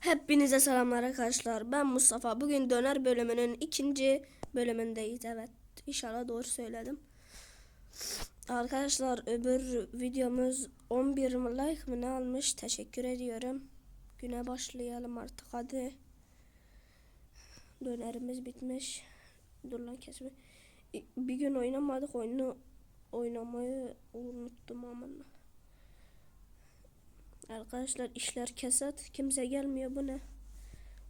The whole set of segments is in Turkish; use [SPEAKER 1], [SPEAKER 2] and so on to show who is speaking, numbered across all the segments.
[SPEAKER 1] Hepinize selamlar arkadaşlar. Ben Mustafa. Bugün döner bölümünün ikinci bölümündeyiz. Evet. İnşallah doğru söyledim. Arkadaşlar öbür videomuz 11 like mı ne almış? Teşekkür ediyorum. Güne başlayalım artık hadi. Dönerimiz bitmiş. Dur lan kesme. Bir gün oynamadık oyunu oynamayı unuttum aman. Arkadaşlar işler kesat. Kimse gelmiyor bu ne?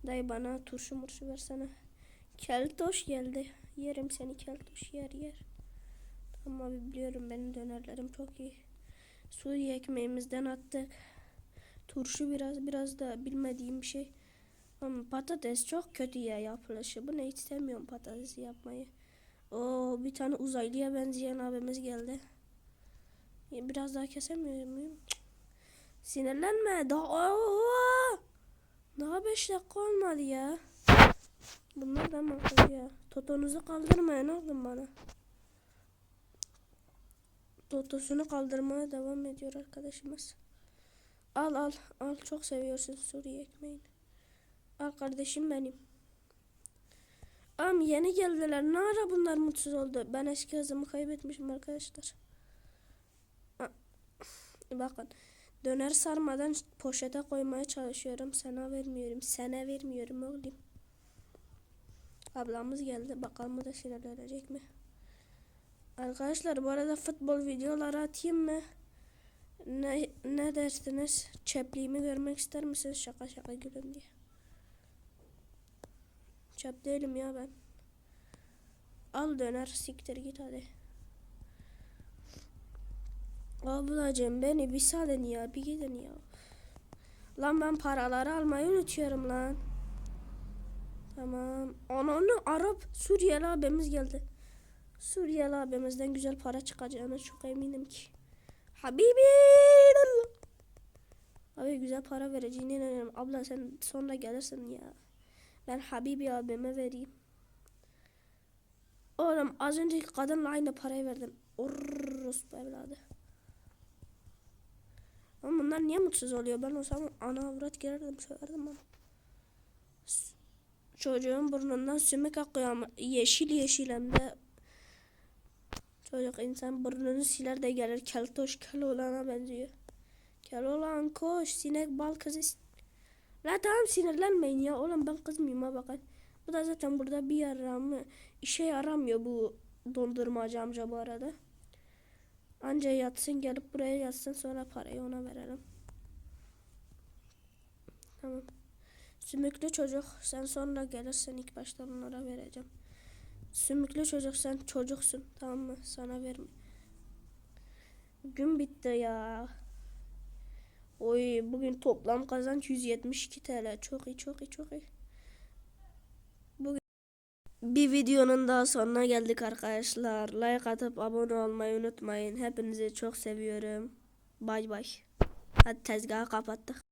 [SPEAKER 1] Dayı bana turşu murşu versene. Keltoş geldi. Yerim seni keltoş yer yer. Abi biliyorum benim dönerlerim çok iyi. Suriye ekmeğimizden attık. Turşu biraz biraz da bilmediğim bir şey. Ama patates çok kötü ya yapılışı. Bu ne hiç sevmiyorum patatesi yapmayı. O bir tane uzaylıya benzeyen abimiz geldi. Biraz daha kesemiyor muyum? Cık. Sinirlenme. Daha Aa! Daha 5 dakika olmadı ya. Bunlar da makul ya. Totonuzu kaldırmayın oğlum bana. Totosunu kaldırmaya devam ediyor arkadaşımız. Al al al çok seviyorsun Suriye ekmeğini. Al kardeşim benim. Am yeni geldiler. Ne ara bunlar mutsuz oldu? Ben eski hızımı kaybetmişim arkadaşlar. Bakın. Döner sarmadan poşete koymaya çalışıyorum. Sana vermiyorum. Sana vermiyorum oğlum. Ablamız geldi. Bakalım o da sinirlenecek mi? Arkadaşlar bu arada futbol videoları atayım mı? Ne, ne dersiniz? Çöplüğümü görmek ister misiniz? Şaka şaka gülün diye. Çöp değilim ya ben. Al döner siktir git hadi. Ablacığım beni bir salın ya bir gidin ya. Lan ben paraları almayı unutuyorum lan. Tamam. Ananı Arap Suriyeli abimiz geldi. Suriyeli abimizden güzel para çıkacağına çok eminim ki. Habibi. Abi güzel para vereceğine inanıyorum. Abla sen sonra gelirsin ya. Ben Habibi abime vereyim. Oğlum az önceki kadınla aynı parayı verdim. Orospu evladı. Ama bunlar niye mutsuz oluyor? Ben olsam ana avrat girerdim söylerdim. S- Çocuğun burnundan sümük akıyor ama yeşil yeşil hem de Çocuk insan burnunu siler de gelir keltoş kel olana benziyor. Kel olan koş sinek bal kızı. La tamam sinirlenmeyin ya oğlum ben kızmayayım ha bakın. Bu da zaten burada bir yaramı işe yaramıyor bu dondurmacı amca bu arada. Anca yatsın gelip buraya yatsın sonra parayı ona verelim. Tamam. Sümüklü çocuk sen sonra gelirsin ilk başta onlara vereceğim. Sümüklü çocuk sen çocuksun tamam mı? Sana verme. Gün bitti ya. Oy bugün toplam kazanç 172 TL. Çok iyi çok iyi çok iyi. Bir videonun daha sonuna geldik arkadaşlar. Like atıp abone olmayı unutmayın. Hepinizi çok seviyorum. Bay bay. Hadi tezgahı kapattık.